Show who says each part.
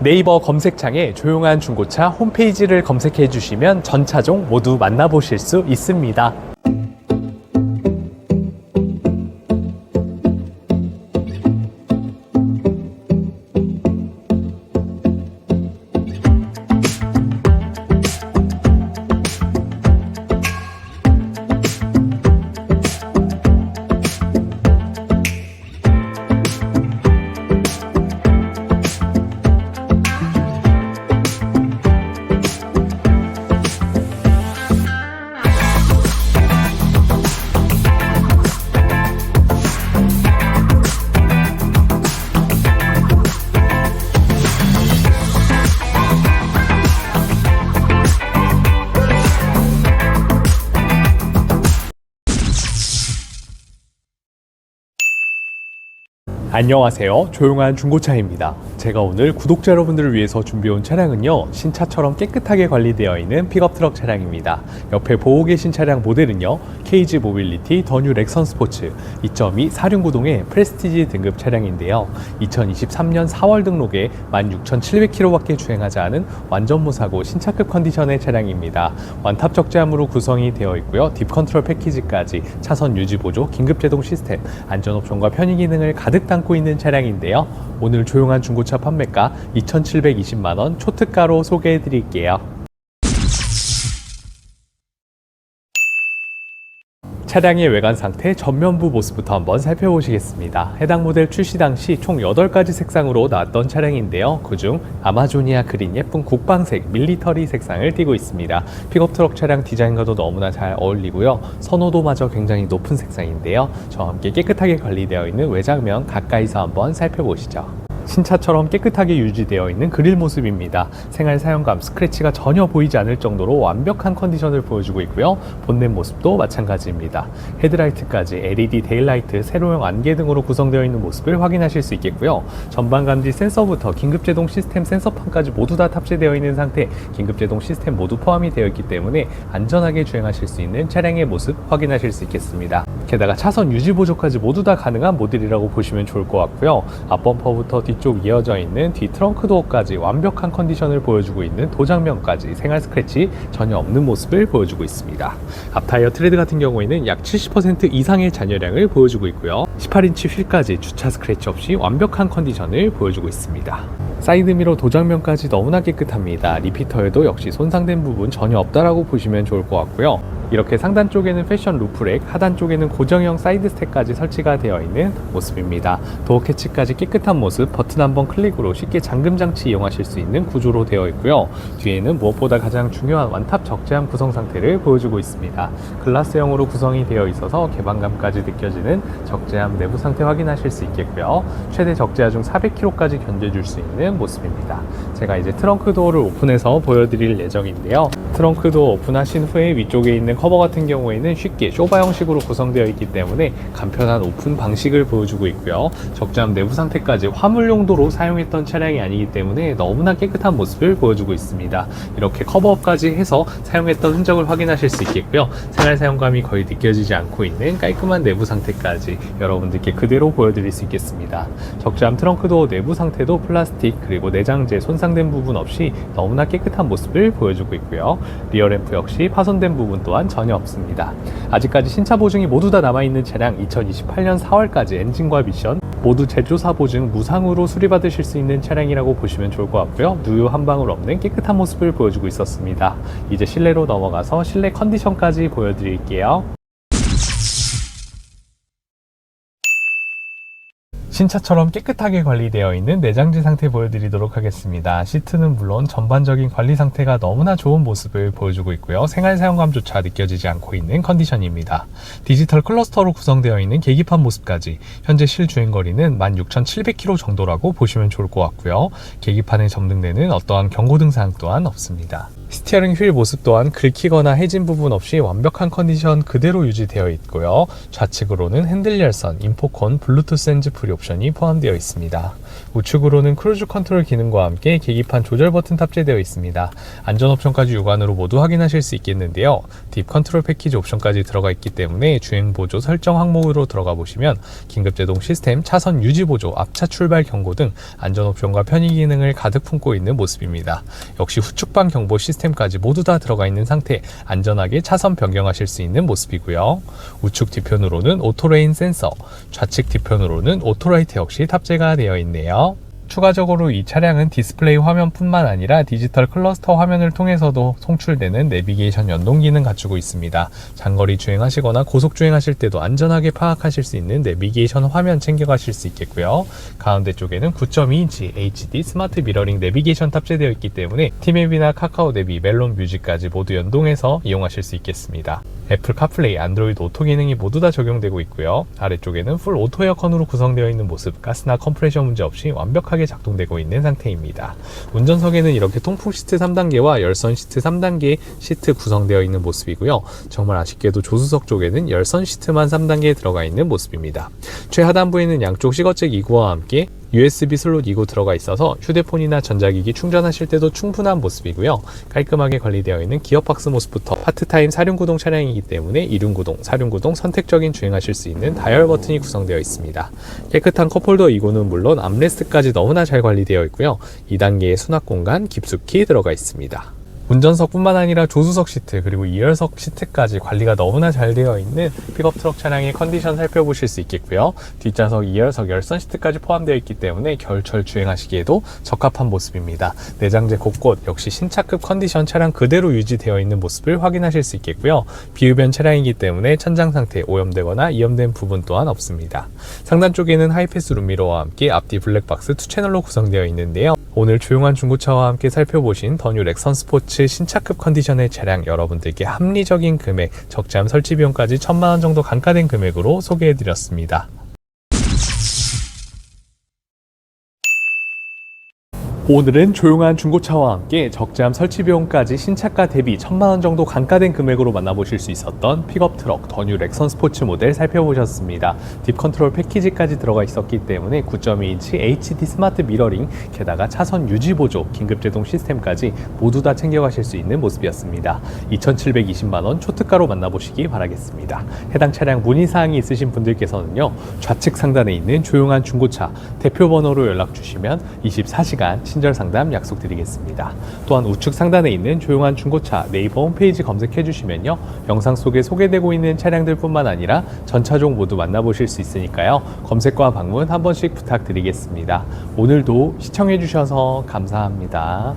Speaker 1: 네이버 검색창에 조용한 중고차 홈페이지를 검색해 주시면 전 차종 모두 만나보실 수 있습니다. 안녕하세요. 조용한 중고차입니다. 제가 오늘 구독자 여러분들을 위해서 준비해온 차량은요, 신차처럼 깨끗하게 관리되어 있는 픽업 트럭 차량입니다. 옆에 보고 계신 차량 모델은요, KG 모빌리티 더뉴 렉선 스포츠 2.2 사륜구동의 프레스티지 등급 차량인데요. 2023년 4월 등록에 16,700km밖에 주행하지 않은 완전 무사고 신차급 컨디션의 차량입니다. 완탑 적재함으로 구성이 되어 있고요. 딥 컨트롤 패키지까지 차선 유지 보조, 긴급 제동 시스템, 안전 옵션과 편의 기능을 가득 담고 있는 차량인데요. 오늘 조용한 중고 차 판매가 2,720만 원 초특가로 소개해 드릴게요. 차량의 외관 상태 전면부 모습부터 한번 살펴보시겠습니다. 해당 모델 출시 당시 총 8가지 색상으로 나왔던 차량인데요. 그중 아마조니아 그린 예쁜 국방색 밀리터리 색상을 띠고 있습니다. 픽업 트럭 차량 디자인과도 너무나 잘 어울리고요. 선호도마저 굉장히 높은 색상인데요. 저와 함께 깨끗하게 관리되어 있는 외장면 가까이서 한번 살펴보시죠. 신차처럼 깨끗하게 유지되어 있는 그릴 모습입니다. 생활 사용감, 스크래치가 전혀 보이지 않을 정도로 완벽한 컨디션을 보여주고 있고요. 본넷 모습도 마찬가지입니다. 헤드라이트까지 LED 데일라이트, 세로형 안개 등으로 구성되어 있는 모습을 확인하실 수 있겠고요. 전방 감지 센서부터 긴급 제동 시스템 센서판까지 모두 다 탑재되어 있는 상태, 긴급 제동 시스템 모두 포함이 되어 있기 때문에 안전하게 주행하실 수 있는 차량의 모습 확인하실 수 있겠습니다. 게다가 차선 유지 보조까지 모두 다 가능한 모델이라고 보시면 좋을 것 같고요. 앞범퍼부터 뒤쪽 이어져 있는 뒤 트렁크 도어까지 완벽한 컨디션을 보여주고 있는 도장면까지 생활 스크래치 전혀 없는 모습을 보여주고 있습니다. 앞 타이어 트레드 같은 경우에는 약 70% 이상의 잔여량을 보여주고 있고요. 18인치 휠까지 주차 스크래치 없이 완벽한 컨디션을 보여주고 있습니다. 사이드미러 도장면까지 너무나 깨끗합니다. 리피터에도 역시 손상된 부분 전혀 없다라고 보시면 좋을 것 같고요. 이렇게 상단 쪽에는 패션 루프렉, 하단 쪽에는 고정형 사이드 스택까지 설치가 되어 있는 모습입니다. 도어 캐치까지 깨끗한 모습, 버튼 한 번 클릭으로 쉽게 잠금 장치 이용하실 수 있는 구조로 되어 있고요. 뒤에는 무엇보다 가장 중요한 완탑 적재함 구성 상태를 보여주고 있습니다. 글라스형으로 구성이 되어 있어서 개방감까지 느껴지는 적재함 내부 상태 확인하실 수 있겠고요. 최대 적재하 중 400kg까지 견뎌줄 수 있는 모습입니다. 제가 이제 트렁크 도어를 오픈해서 보여드릴 예정인데요. 트렁크 도어 오픈하신 후에 위쪽에 있는 커버 같은 경우에는 쉽게 쇼바 형식으로 구성되어 있기 때문에 간편한 오픈 방식을 보여주고 있고요. 적재함 내부 상태까지 화물 용도로 사용했던 차량이 아니기 때문에 너무나 깨끗한 모습을 보여주고 있습니다. 이렇게 커버업까지 해서 사용했던 흔적을 확인하실 수 있겠고요. 생활 사용감이 거의 느껴지지 않고 있는 깔끔한 내부 상태까지 여러분들께 그대로 보여드릴 수 있겠습니다. 적재함 트렁크 도어 내부 상태도 플라스틱 그리고 내장재 손상된 부분 없이 너무나 깨끗한 모습을 보여주고 있고요. 리어 램프 역시 파손된 부분 또한 전혀 없습니다. 아직까지 신차 보증이 모두 다 남아있는 차량 2028년 4월까지 엔진과 미션 모두 제조사 보증 무상으로 수리받으실 수 있는 차량이라고 보시면 좋을 것 같고요. 누유 한 방울 없는 깨끗한 모습을 보여주고 있었습니다. 이제 실내로 넘어가서 실내 컨디션까지 보여드릴게요. 신차처럼 깨끗하게 관리되어 있는 내장재 상태 보여드리도록 하겠습니다. 시트는 물론 전반적인 관리 상태가 너무나 좋은 모습을 보여주고 있고요. 생활 사용감조차 느껴지지 않고 있는 컨디션입니다. 디지털 클러스터로 구성되어 있는 계기판 모습까지 현재 실주행 거리는 16,700km 정도라고 보시면 좋을 것 같고요. 계기판에 점등되는 어떠한 경고등 사항 또한 없습니다. 스티어링 휠 모습 또한 긁히거나 해진 부분 없이 완벽한 컨디션 그대로 유지되어 있고요. 좌측으로는 핸들 열선, 인포콘, 블루투스 핸즈프리 옵션이 포함되어 있습니다. 우측으로는 크루즈 컨트롤 기능과 함께 계기판 조절 버튼 탑재되어 있습니다. 안전 옵션까지 육안으로 모두 확인하실 수 있겠는데요. 딥 컨트롤 패키지 옵션까지 들어가 있기 때문에 주행 보조 설정 항목으로 들어가 보시면 긴급 제동 시스템, 차선 유지 보조, 앞차 출발 경고 등 안전 옵션과 편의 기능을 가득 품고 있는 모습입니다. 역시 후측방 경보 시스템 까지 모두 다 들어가 있는 상태 안전하게 차선 변경하실 수 있는 모습이고요. 우측 뒤편으로는 오토레인 센서, 좌측 뒤편으로는 오토라이트 역시 탑재가 되어 있네요. 추가적으로 이 차량은 디스플레이 화면뿐만 아니라 디지털 클러스터 화면을 통해서도 송출되는 내비게이션 연동 기능 갖추고 있습니다. 장거리 주행하시거나 고속 주행하실 때도 안전하게 파악하실 수 있는 내비게이션 화면 챙겨가실 수 있겠고요. 가운데 쪽에는 9.2인치 HD 스마트 미러링 내비게이션 탑재되어 있기 때문에 티맵이나 카카오 내비, 멜론 뮤직까지 모두 연동해서 이용하실 수 있겠습니다. 애플 카플레이, 안드로이드 오토 기능이 모두 다 적용되고 있고요. 아래쪽에는 풀 오토 에어컨으로 구성되어 있는 모습, 가스나 컴프레셔 문제 없이 완벽하게 작동되고 있는 상태입니다. 운전석에는 이렇게 통풍 시트 3단계와 열선 시트 3단계 시트 구성되어 있는 모습이고요. 정말 아쉽게도 조수석 쪽에는 열선 시트만 3단계에 들어가 있는 모습입니다. 최하단부에는 양쪽 시거잭 2구와 함께 USB 슬롯 2구 들어가 있어서 휴대폰이나 전자기기 충전하실 때도 충분한 모습이고요. 깔끔하게 관리되어 있는 기어박스 모습부터 파트타임 사륜구동 차량이기 때문에 이륜구동, 사륜구동 선택적인 주행하실 수 있는 다이얼 버튼이 구성되어 있습니다. 깨끗한 컵홀더 2구는 물론 암레스트까지 너무나 잘 관리되어 있고요. 2단계의 수납 공간 깊숙이 들어가 있습니다. 운전석뿐만 아니라 조수석 시트 그리고 2열석 시트까지 관리가 너무나 잘 되어 있는 픽업 트럭 차량의 컨디션 살펴보실 수 있겠고요. 뒷좌석 2열석 열선 시트까지 포함되어 있기 때문에 겨울철 주행하시기에도 적합한 모습입니다. 내장재 곳곳 역시 신차급 컨디션 차량 그대로 유지되어 있는 모습을 확인하실 수 있겠고요. 비흡연 차량이기 때문에 천장 상태 오염되거나 이염된 부분 또한 없습니다. 상단 쪽에는 하이패스 룸미러와 함께 앞뒤 블랙박스 투 채널로 구성되어 있는데요. 오늘 조용한 중고차와 함께 살펴보신 더뉴 렉선 스포츠 신차급 컨디션의 차량 여러분들께 합리적인 금액, 적재함 설치 비용까지 천만 원 정도 감가된 금액으로 소개해드렸습니다. 오늘은 조용한 중고차와 함께 적재함 설치 비용까지 신차가 대비 천만 원 정도 감가된 금액으로 만나보실 수 있었던 픽업 트럭 더뉴 렉선 스포츠 모델 살펴보셨습니다. 딥 컨트롤 패키지까지 들어가 있었기 때문에 9.2인치 HD 스마트 미러링, 게다가 차선 유지 보조, 긴급 제동 시스템까지 모두 다 챙겨가실 수 있는 모습이었습니다. 2,720만 원 초특가로 만나보시기 바라겠습니다. 해당 차량 문의 사항이 있으신 분들께서는요 좌측 상단에 있는 조용한 중고차 대표 번호로 연락 주시면 24시간 친절 상담 약속드리겠습니다. 또한 우측 상단에 있는 조용한 중고차 네이버 홈페이지 검색해 주시면요. 영상 속에 소개되고 있는 차량들 뿐만 아니라 전차종 모두 만나보실 수 있으니까요. 검색과 방문 한 번씩 부탁드리겠습니다. 오늘도 시청해 주셔서 감사합니다.